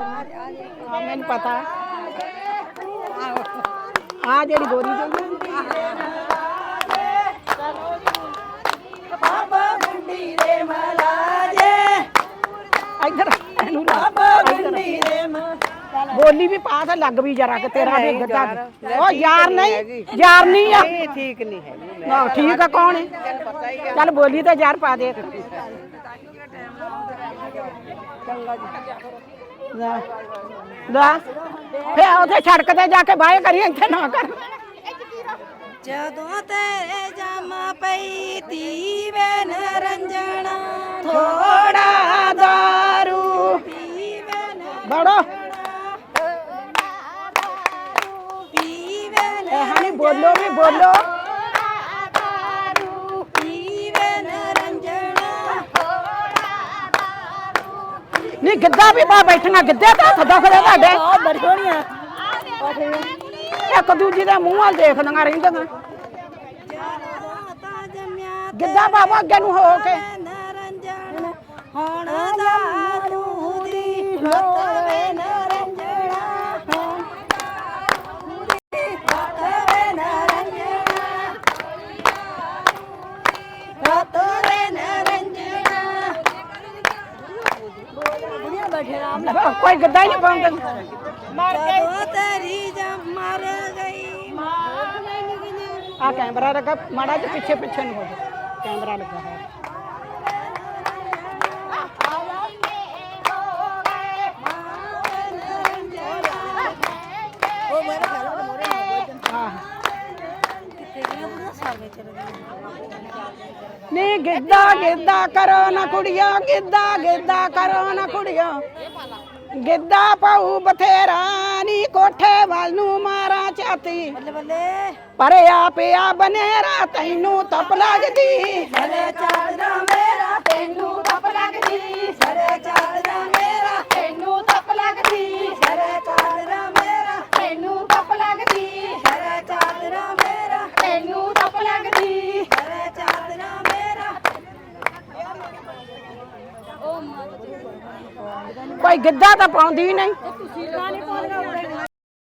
ਆ ਮੈਨੂੰ ਪਤਾ। ਆ ਜਿਹੜੀ ਗੋਰੀ ਜਿਹੀ ਬਾਬਾ ਮੰਡੀ ਦੇ ਮਲਾਜੇ। ਇੱਧਰ ਇਹਨੂੰ ਲਾ। ਬਾਬਾ ਮੰਡੀ ਦੇ ਬੋਲੀ ਵੀ ਪਾ ਤੇ ਲੱਗ ਵੀ ਜਰਾ ਕਿ ਤੇਰਾ ਵੀ ਗੱਦਾ ਉਹ ਯਾਰ ਨਹੀਂ ਯਾਰ ਨਹੀਂ ਆ। ਠੀਕ ਨਹੀਂ ਹੈਗੀ। ਨਾ ਠੀਕ ਆ ਕੌਣ ਹੈ? ਚੱਲ ਬੋਲੀ ਤਾਂ ਯਾਰ ਪਾ ਦੇ। ਲੈ ਲੈ ਫੇ ਉਥੇ ਸੜਕ ਤੇ ਜਾ ਕੇ ਬਾਏ ਕਰੀ ਇੱਥੇ ਨਾ ਕਰ। ਜਦੋਂ ਤੇਰੇ ਜਮ ਪਈ ਤੀ ਵੇ ਨਰੰਜਣਾ ਥੋੜਾ ਦਾਰੂ। ਪੀਵੇ ਨ ਬੜੋ ਪੀਵੇ ਬੋਲੋ ਵੀ ਬੋਲੋ। ਨਹੀਂ ਗਿੱਧਾ ਵੀ ਪਾ ਬੈਠੀਆਂ ਗਿੱਧੇ ਤਾਂ ਹੱਥ ਦੁਖਦੇ ਤੁਹਾਡੇ। ਬੜੀ ਸੋਹਣੀਆਂ ਇੱਕ ਦੂਜੀ ਦੇ ਮੂੰਹ ਵੱਲ ਦੇਖਦੀਆਂ ਰਹਿੰਦੀਆਂ। ਗਿੱਧਾ ਬਾਬਾ ਅੱਗੇ ਨੂੰ ਹੋ ਕੇ। ਕੋਈ ਗਿੱਧਾ ਹੀ ਨਹੀਂ ਪਾਉਂਦੇ ਜਦੋਂ ਤੇਰੀ ਜਮ ਮਰ ਗਈ। ਆ ਕੈਮਰਾ ਲੱਗਾ ਮਾੜਾ ਜਿਹਾ ਪਿੱਛੇ ਪਿੱਛੇ ਨੂੰ ਹੋ ਜਾ। ਕੈਮਰਾ ਲੱਗਾ ਹੈ ਨੀ ਗਿੱਧਾ ਗਿੱਧਾ ਕਰੋ ਨਾ ਕੁੜੀਆਂ ਗਿੱਧਾ ਗਿੱਧਾ ਕਰੋ ਨਾ ਕੁੜੀਆਂ ਗਿੱਧਾ ਪਾਉ ਬਥੇਰਾ ਨੀ ਕੋਠੇ ਵੱਲ ਨੂੰ ਮਾਰਾਂ ਚਾਤੀ ਬੱਲੇ ਬੱਲੇ। ਪਰਿਆ ਪਿਆ ਬਨੇਰਾ ਤੈਨੂੰ ਤਪ ਲੱਗਦੀ ਸਰੇ ਚਾਦਰਾ ਮੇਰਾ ਤੈਨੂੰ ਤਪ ਲੱਗਦੀ ਸਰੇ ਚਾਦਰਾ ਮੇਰਾ ਤੈਨੂੰ ਤਪ ਲੱਗਦੀ ਸਰੇ ਚਾਦਰਾ ਮੇਰਾ ਤੈਨੂੰ ਤਪ ਲੱਗਦੀ ਸਰੇ ਚਾਦਰਾ ਮੇਰਾ ਤੈਨੂੰ ਤਪ ਲੱਗਦੀ ਸਰੇ ਚਾਦਰਾ ਮੇਰਾ ਕੋਈ ਗਿੱਧਾ ਤਾਂ ਪਾਉਂਦੀ ਨਹੀਂ।